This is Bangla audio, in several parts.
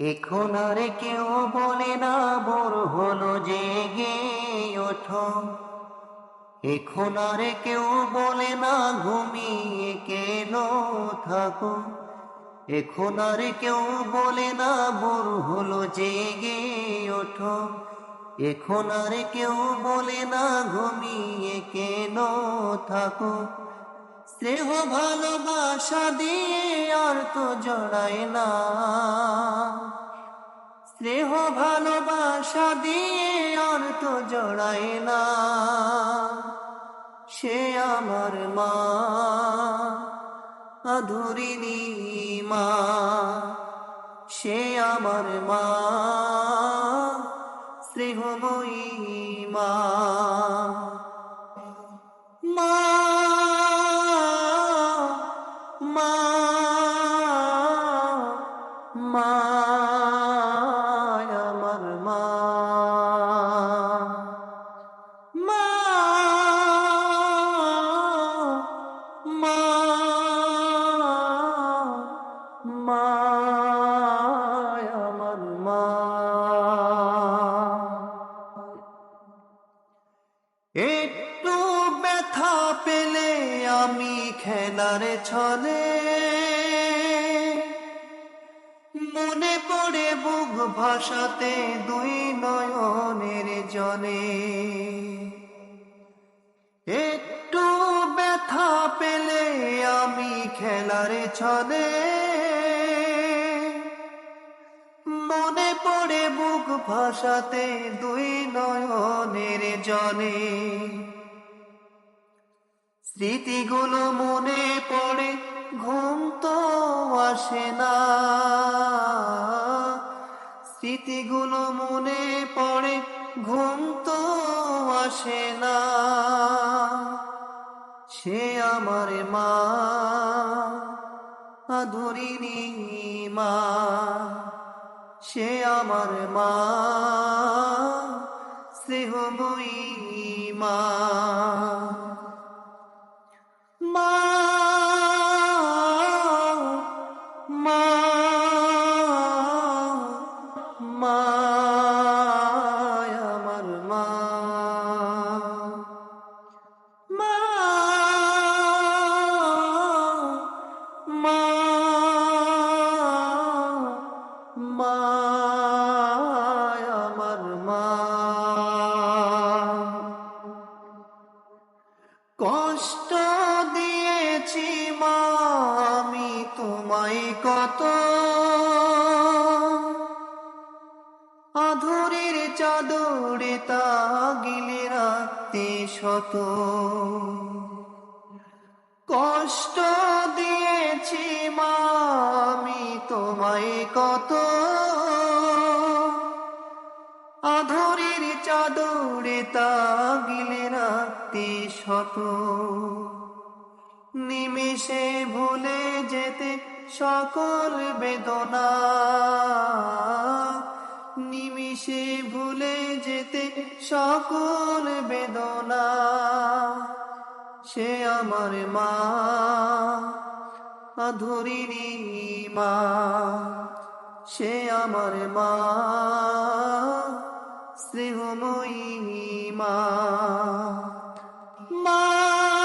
এখন আর কেউ বলে না বড় হলো, জেগে ওঠো। এখন আর কেউ বলে না, ঘুমিয়ে কেন থাকো? এখন আর কেউ বলে না বড় হলো, জেগে ওঠো। এখন আর কেউ বলে না, ঘুমিয়ে কেন থাকো? স্নেহ ভালোবাসা দিয়ে আর তো জড়ায় না। স্নেহ ভালোবাসা দিয়ে আর তো জড়ায় না। সে আমার মা আধুরিনী মা। সে আমার মা, স্নেহময়ী মা। খেলার ছলে। মনে পড়ে বুক ভাষাতে দুই নয়নের জলে। একটু ব্যথা পেলে আমি খেলার ছলে। মনে পড়ে বুক ভাষাতে দুই নয়নের জলে। স্মৃতিগুলো মনে পড়ে, ঘুম তো আসে না। স্মৃতিগুলো মনে পড়ে, ঘুম তো আসে না। সে আমার মা আধুরিনী মা। সে আমার মা, স্নেহময়ী মা মা। কষ্ট দিয়েছি মা, আমি তোমায় কত। আধুরের চাদরে তা গিলে রাখতে শত। কষ্ট দিয়েছি মা, আমি তোমায় কত। আধরের চাদরে তা শত নিমিষে ভুলে যেতে সকল বেদনা। নিমিষে ভুলে যেতে সকল বেদনা। সে আমার মা আধুরিনী মা। সে আমার মা, স্নেহময়ী মা। মা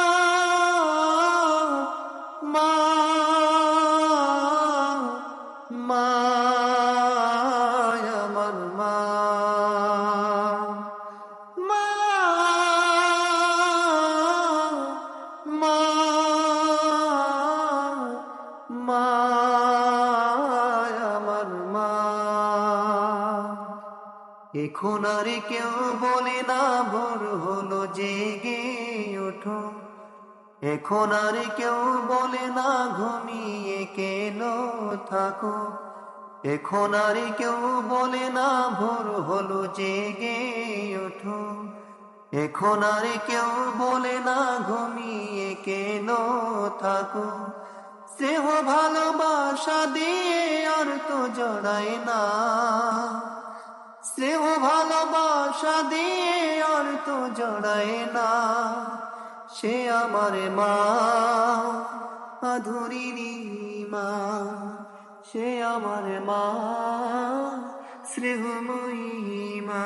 এখন আর কেউ বলে না, ভোর হলো, জেগে ওঠো। এখন আর কেউ বলে না, ঘুমিয়ে কেন থাকো? এখন আর কেউ বলে না, ভোর হলো, জেগে ওঠো। এখন আর কেউ বলে না, ঘুমিয়ে কেন থাকো? স্নেহ ভালোবাসা দিয়ে আর তো জড়ায় না। ভালোবাসা দিয়ে আর তো জড়ায় না। সে আমার মা আধুরিনী মা। সে আমার মা শ্রেহময়ী মা।